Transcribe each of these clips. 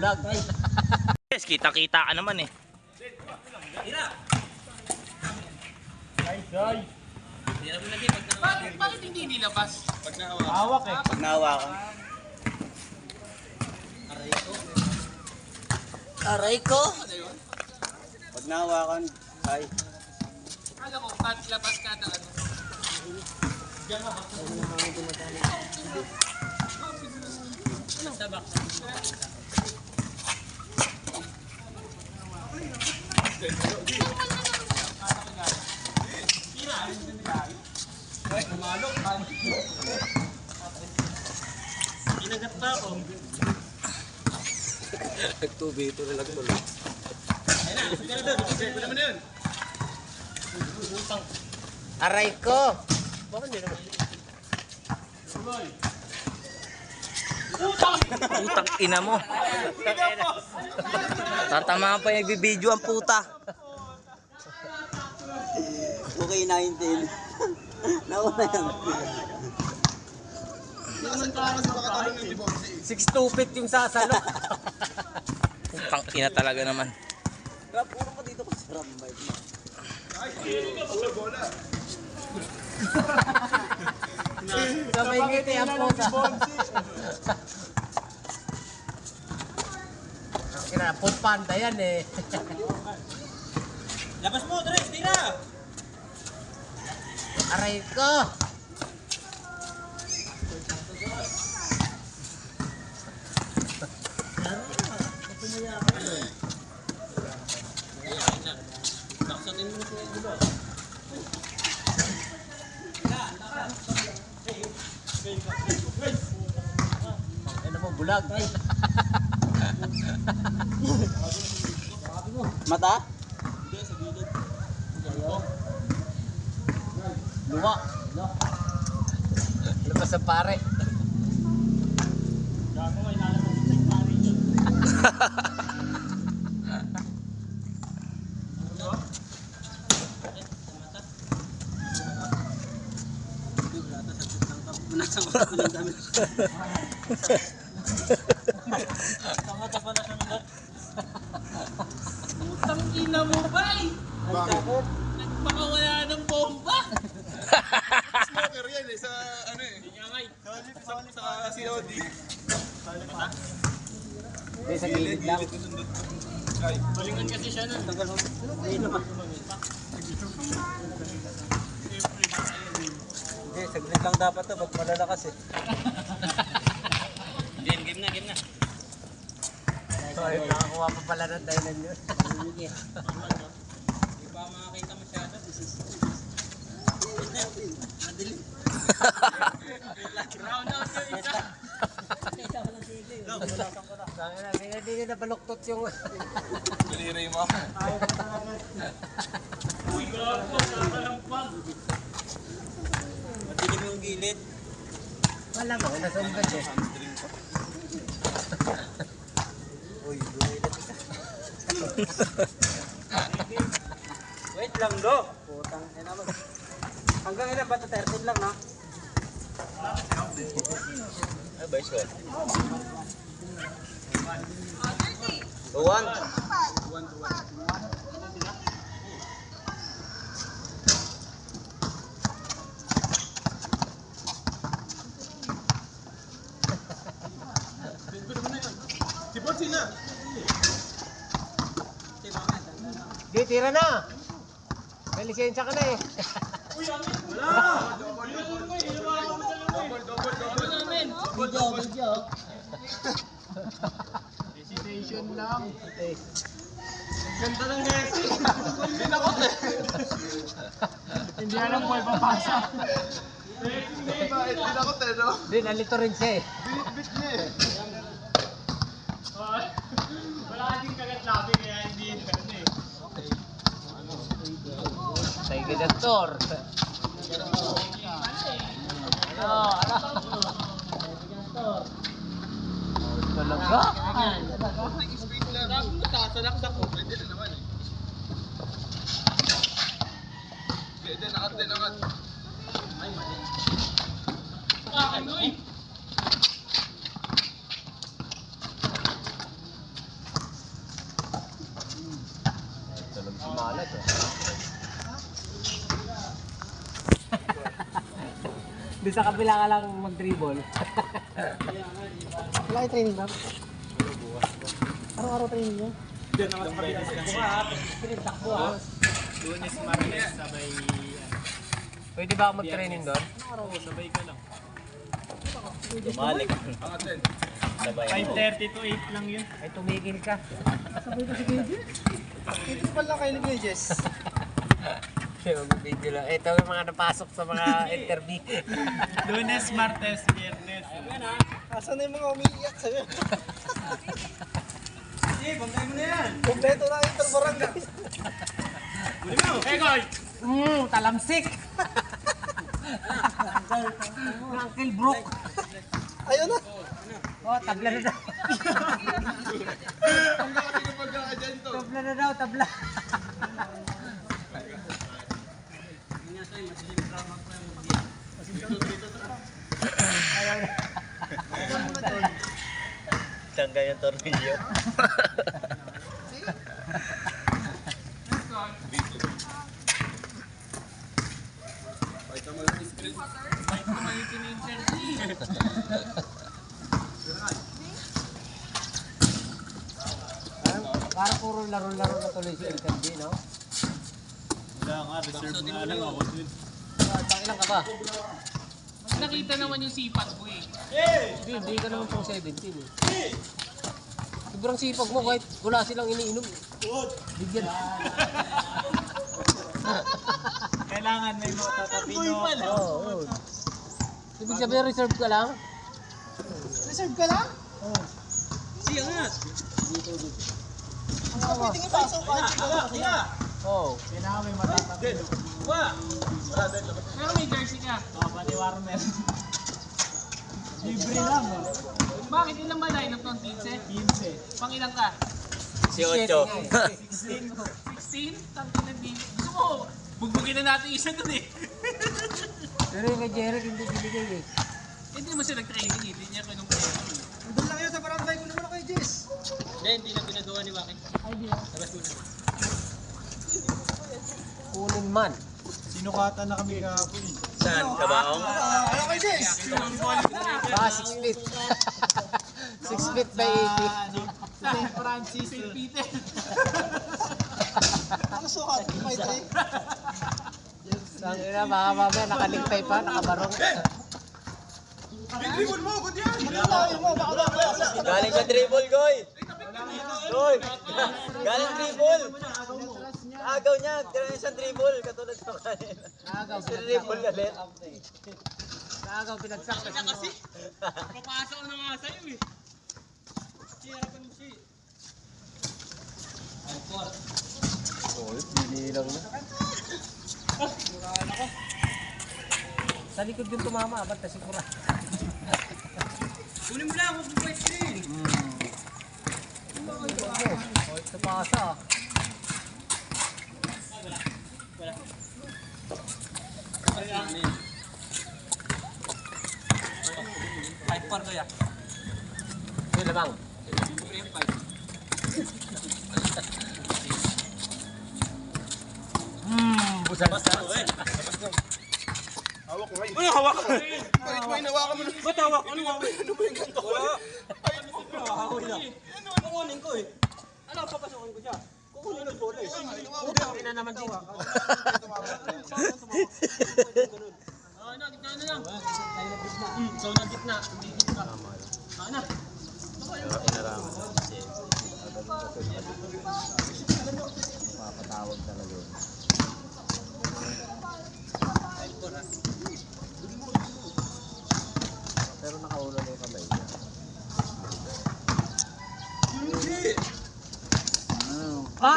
bulag. Yes, kita-kita ka naman eh. Bakit, bakit hindi nilabas? Hawak eh. Pag nahawakan. Aray ko. Pag nahawakan, ay. Kala ko, kat labas ka na ano. Nagtubito na lang tuloy. Aray ko. Putang ina mo. Tatama pa yung nagbibideo ang puta. Okay, 19. Nawala yan. 6-2 yung sasalo. Putang ina talaga naman. Kaya puro ka dito kasi rambay. Sabay ngiti ang puta. Kina, pupanda yan eh. Labas mo, Dres! Tira! Aray ko. Ano mo, bulag. Mata? Luwa. Labas ang pare. Nasa ko ko ng damit. Putang ina mo ba eh? Nagpakawala ng bomba. Smoker yan eh, sa ano eh. Sa, sa COD. Hindi, sa gilid lang. Balingan kasi siya nun. Hindi, saglit lang dapat to. Pag malalakas eh. Game, game na, game na. So, ayun, nakakuha pa pala ng dahilan yun. Hindi pa makakita masyado. Round out yung isa. Sabi na, hindi hindi na nabaluktot yung... Daliri mo. Uy, gago. Nakakalampag. Madilim yung gilid. Wala mo, nasumbad eh. Uy, dumilat ka. Wait lang, do. Putang ina mo. Hanggang ilan ba ito? 13 lang, no? Ay, ba, score? Tuwan. Si Bonsi na. Di, tira na! May lisensya ka na eh. Double, double, double. Video, video. Hesitation lang. Ganda ng Messi. Hindi na ko eh. Hindi alam mo ipapasa. Hindi na ko nalito rin siya eh. Binit-bit niya eh. Wala kasing kagat labi kaya hindi ano eh. Sa ikidator. Ano, ano? Talaga? Sabi mo, sasalaksak ko. Pwede na naman eh. Pwede, nakat din, nakat. Ah, ano eh. Di sa kabila ka lang mag-dribble. Wala kayo training ba? Araw-araw training niya? Takbo ah. Lunes, Martes, sabay... Pwede ba ako mag-training doon? Oo, sabay ka lang. Dumalik. Sabay. 5.30 to 8 lang yun. Ay, tumigil ka. Ito pala kayo ni Jess. Mag-video lang. Ito yung mga napasok sa mga interview. Lunes, Martes, Viernes. Asan na yung mga umiiyak sa'yo? Sige, bangkay mo na yan. Kompleto na yung interbarangay. Hey, Goy! Mmm, talamsik! Uncle Brook. Ayun na. Oh, tabla na daw. tabla na daw, tabla. Tanggal yung tornilyo. Parang puro laro-laro na tuloy sa interview, no? Wala nga, reserve nga lang ako dun. Ah, Pang ilang ka ba? Nakita naman yung sipat mo eh. Hindi, hindi ka naman pang 17 eh. Sobrang sipag mo kahit wala silang iniinom. Bigyan. Kailangan may mga tatapino. Oo, oo. Ibig sabihin reserve ka lang? Reserve ka lang? Siya nga. Ang pwedeng ipasok kahit ikaw lang. Oo. Kailangan may matatapino. Wa. Pero may jersey ka. Oh, pati Warner. Libre lang, oh. Bakit ilang ba line-up ng 15? 15. Pang ilang ka? Si Ocho. 16. 16? Tangin na di. Gusto mo, bugbugin na natin isa dun eh. Pero yung kay Jeric hindi binigay eh. Hindi mo siya nag-training eh. Hindi niya ko nung training. Doon lang yun sa barangay ko naman ako kay Jess. Hindi, hindi na pinagawa ni Waki. Kunin man. Sinukatan na kami kahapon eh. Saan? Kabaong? Ano kay Jess? Baka 6 feet. 6 feet by Ano? St. Francis. St. Peter. Ano sukat? 5'3"? 80. Ang ina, baka mamaya nakaligtay pa, nakabarong. Biglimon mo, good yan! Galing sa dribble, Goy! Goy! Galing dribble! Agaw niya, tira niya sa dribble, katulad sa kanina. Naagaw, Dribble ulit. Naagaw, pinagsak. Siya kasi. Papasok na nga sa'yo eh. Sa likod yung tumama, ba't si Kura? Kunin mo lang, huwag mo pwede eh. Oh, ito pasa. Five par ko ya. Yun lamang. Hmm, busan. Hawak mo ngayon. Ano hawak? Kahit mo hinawakan mo. Ba't hawak? Ano hawak? Ano ba yung ganito ko? Hawak na. Ano ko eh? Ano papasokin ko siya? Na naman dito. Oh, na, gitna na lang. Hmm, so na gitna. Tumigil ka. Ano? Pero nakaulo na yung kamay niya. Ah!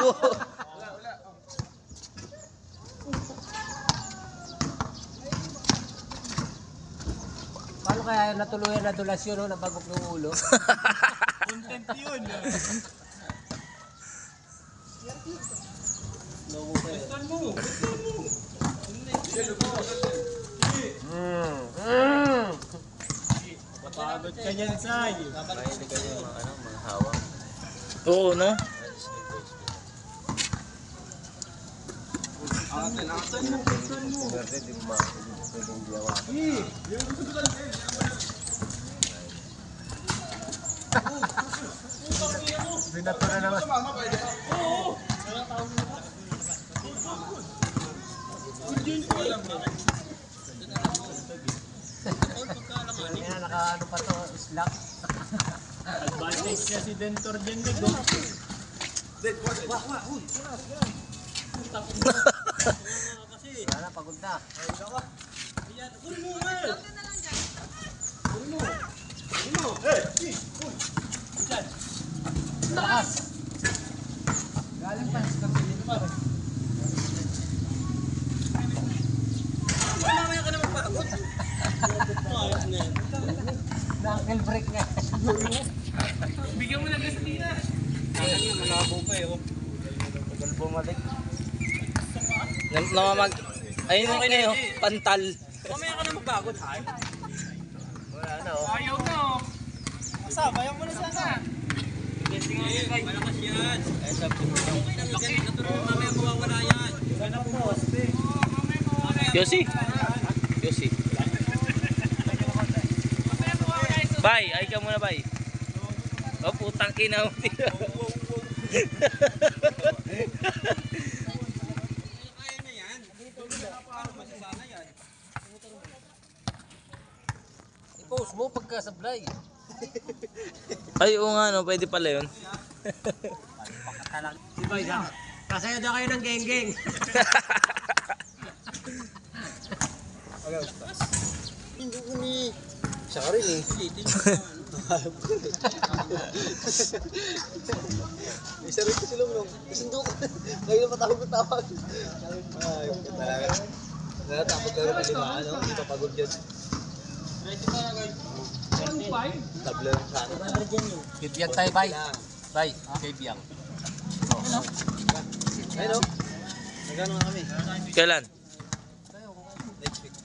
Paano kaya natuluyan na dulasyon no, nabagok ng ulo? Content yun. Mm. Mm. Pagod ka dyan, Say. Mahilig kayo yung mga, ano, mga hawak. Oo, no? Binato na naman. Kaya naka ano pa to, slack. Advantage niya si Dentor dyan, Nick. oh. Wala na, pagod na. Lakas! Galing pa sa kapilin pa. Na-ankle break nga. Bigyan mo ng gasolina. Malabo pa eh. oh. Tagal bumalik. Nam namamag... Ayun yung kina yun, pantal. Mamaya ka na magbagot, ha? Wala na oh. Ayaw na, oh. Sabayan mo na sana. Malakas yan. Ay, sabi ko. Laki. Natuloy mamaya mawawala yan. Sana po poste. Yosi. Yosi. Bay, ay ka muna bay. Oh, putang ina mo. I-post mo pagka sablay. Ay, oo nga, no, pwede pala yun. Si Boy, ha? Kasaya daw kayo ng geng-geng. Siya ka rin eh. Isa rin ko silong nung. Sundo ko. Ngayon na patawag ko tawag. Ay, talaga. Natatakot ka rin kasi ba, ano? Hindi pa pagod yan. Tabla lang sa akin. Bibiyang tayo, bay. Bay, bibiyang. Ayun o. Nagano nga kami. Kailan? Next week.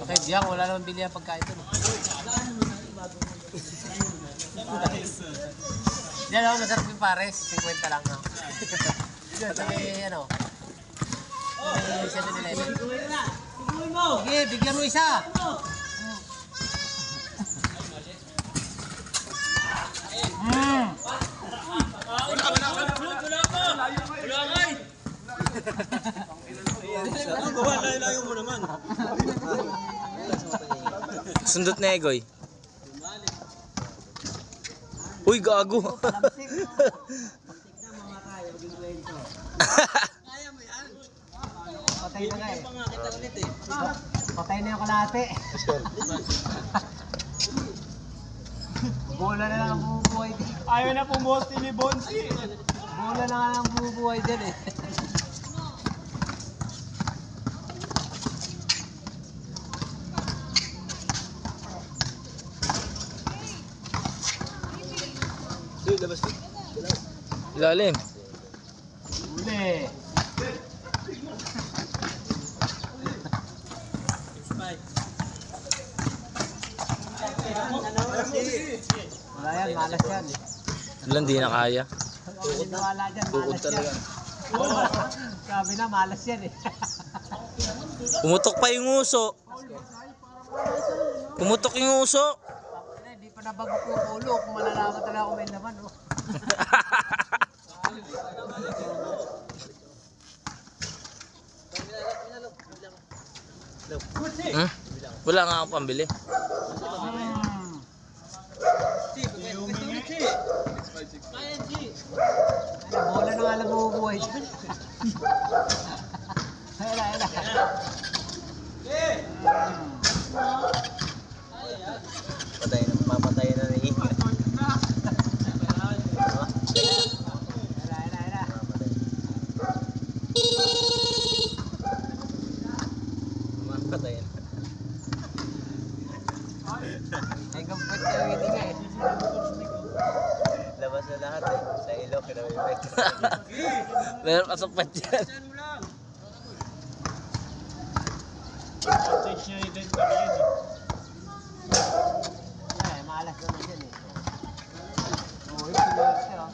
Okay, biyang, wala naman bili ang pagkain doon. Yan ako, masarap yung pares. 50 lang. No? Yan, sa may, ano. May 7-Eleven. Sige, bigyan mo isa. Mm. Sundot na Egoy. Uy, gago. Patay na nga eh. Patay na yung kalate. Bola na lang ang bumubuhay dyan. Ayaw na pumoste ni Bonsi. Bola na nga lang ang bumubuhay dyan eh. Ilalim. Uli. Wala yan, malas yan. Ilan di na kaya. Wala dyan, malas yan. Sabi na, malas yan eh. Pumutok pa yung uso. Pumutok yung uso. Hindi pa nabagok yung ulo kung malalaman talaga kung may laman. Oh. Hmm? Wala nga akong pambili. Bola na nga lang bumubuhay dyan. Ayun, ayun. Patay na, papatay na ni Inga. nakasapat yan. Cottage niya yung dito yan eh. Yeah, maalas naman yan eh. Oh, Oo, yung pinuwas siya.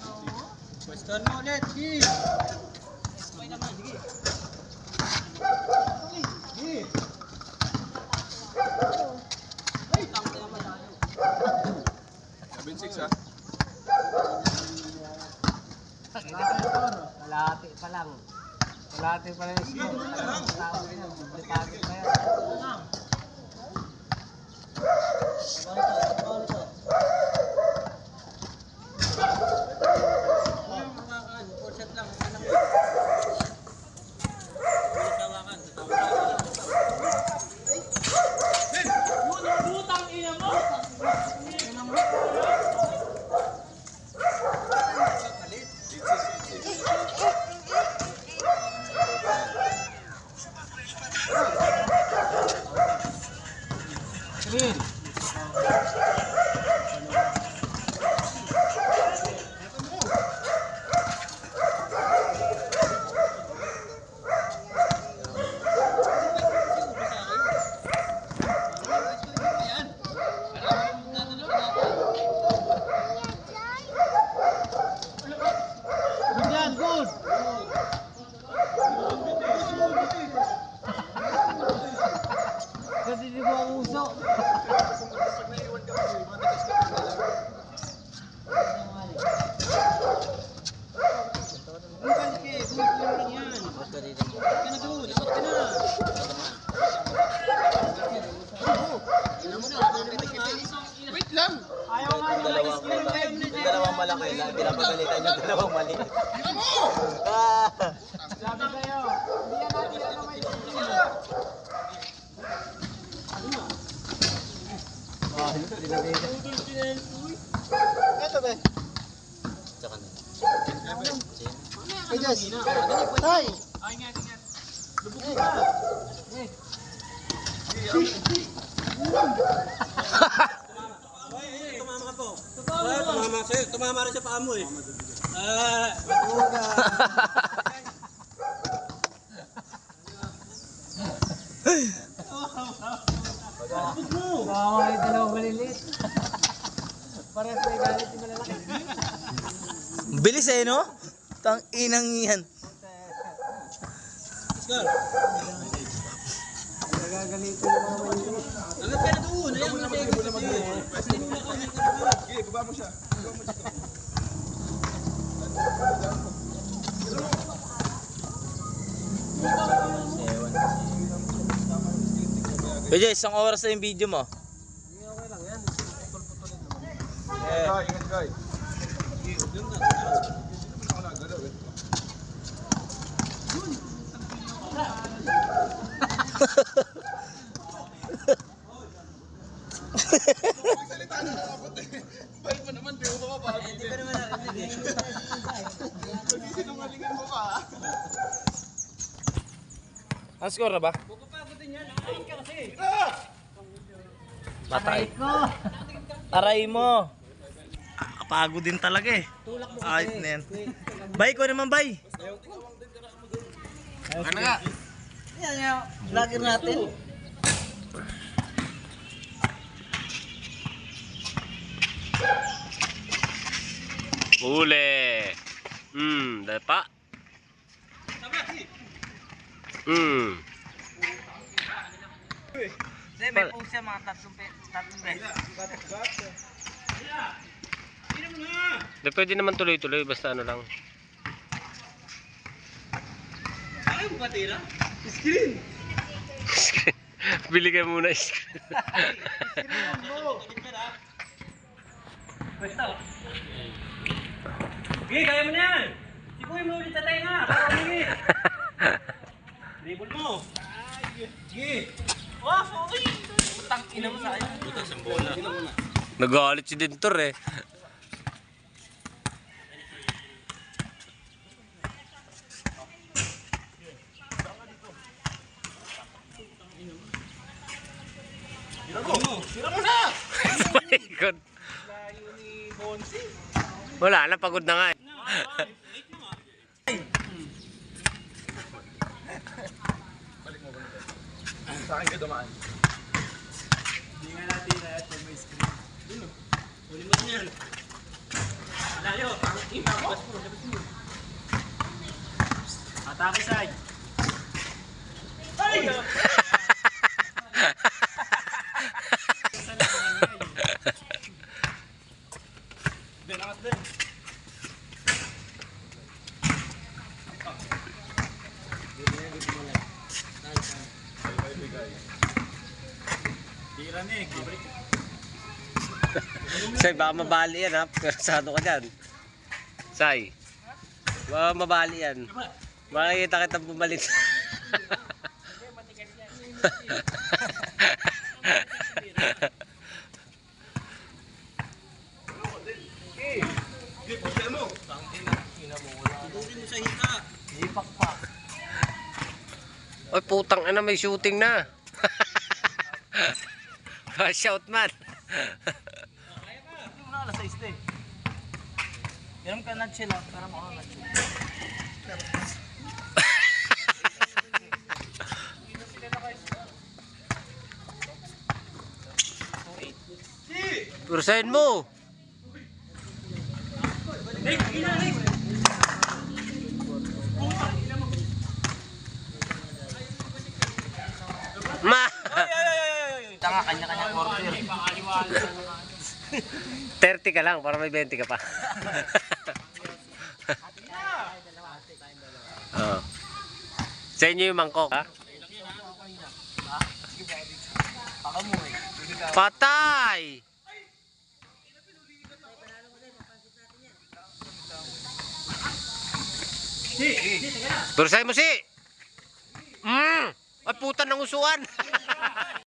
Pwestan mo ulit, Gil! Pwestan mo ulit, Gil! Pa lang. Kalahati pa lang. Talagang tao rin yan. Duplicate pa yan. Yung hawakan, four shot lang. Ano lang. Ulit hawakan, tatawa. Good yan, good! Kasi di mo ang uso. Ang kalki, good lang yan. Ba't ka dito mo? Ka na good, dapat ka na. Dalawang, yung dalawang malaki lang, pinapagalitan yung dalawang maliit. Ah! Sabi sa'yo, hindi yan natin ano may Ito ba? Tsaka na. Hey, Jess! Tay! Ay, tumama ka po. Ay, tumama sa'yo. Tumama rin sa paa eh. Ah, Kawawa yung dalawang maliliit. Parang may. Bilis eh, no? Tang inang yan. Oscar. Nagagalitin yung mga. Angat ka na doon. Ayaw mo na sa'yo. Sinula ka, hindi ka na. Kuya Jess, isang oras na yung video mo. Hindi ka naman narinig eh. Ang score na ba? Pupapagutin yan. Ay, ka kasi. Patay. Aray mo. Kapagod din talaga eh. Tulak mo Ayos kasi. na yan. Bay ko naman, bay. Ano nga? Yan yan. Vlogger natin. Huli. Hmm, dapa. Hmm. Hindi, may post siya mga tatlong, tatlong beses. Di, pwede naman tuloy-tuloy, basta ano lang. Ayaw mo ba tira? Bili ka muna screen. Sige, kaya mo na yan. Siguin mo ulit sa tenga. Para umingit. Dribble mo. Sige. Oh, sorry. Utang ina mo sa akin. Utang sa bola. Nagalit si Dentor eh. Wala na, pagod na nga eh. Sa akin ka dumaan. Hindi nga natin lahat pag may screen. Yun oh. o. Huli mo yan. Malayo. Ang team ako. Oh. Atake side. Ay! Mabali yan ha. Persado ka dyan. Say. Baka mabali yan. Makikita kita bumalik. Oy, putang ina, may shooting na. Shout man. Hindi mo na alas 6 eh. Meron ka na chill ah, para makakat chill. Pursahin mo. Ma! Tanga kanya-kanya order. 30 ka lang para may 20 ka pa. oh. Sa inyo yung mangkok, ha? Patay! Pero sa'yo mo si! Mm! Ay puta ng usuan!